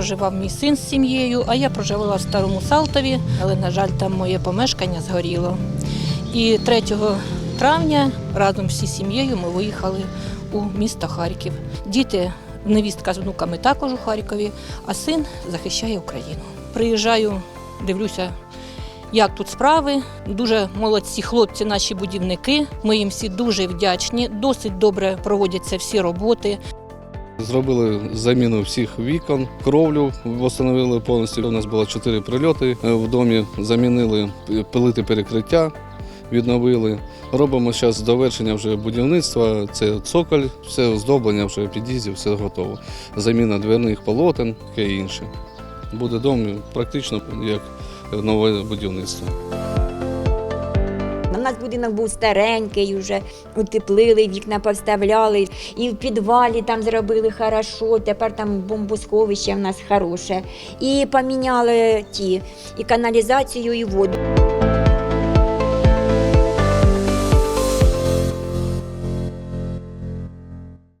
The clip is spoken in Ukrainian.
проживав мій син з сім'єю, а я проживала в Старому Салтові, але, на жаль, там моє помешкання згоріло. І 3 травня разом всі сім'єю ми виїхали у місто Харків. Діти, невістка з внуками також у Харкові, а син захищає Україну. Приїжджаю, дивлюся, як тут справи. Дуже молодці хлопці, наші будівники. Ми їм всі дуже вдячні. Досить добре проводяться всі роботи. Зробили заміну всіх вікон, кровлю встановили повністю. У нас було чотири прильоти е, в домі. Замінили пилити перекриття, відновили. Робимо зараз довершення вже будівництва. Це цоколь, все оздоблення вже під'їздів, все готово. Заміна дверних полотен, таке інше. Буде дом практично як нове будівництво. У нас будинок був старенький, вже утеплили, вікна повставляли, і в підвалі там зробили хорошо, тепер там бомбосховище в нас хороше. І поміняли ті, і каналізацію, і воду.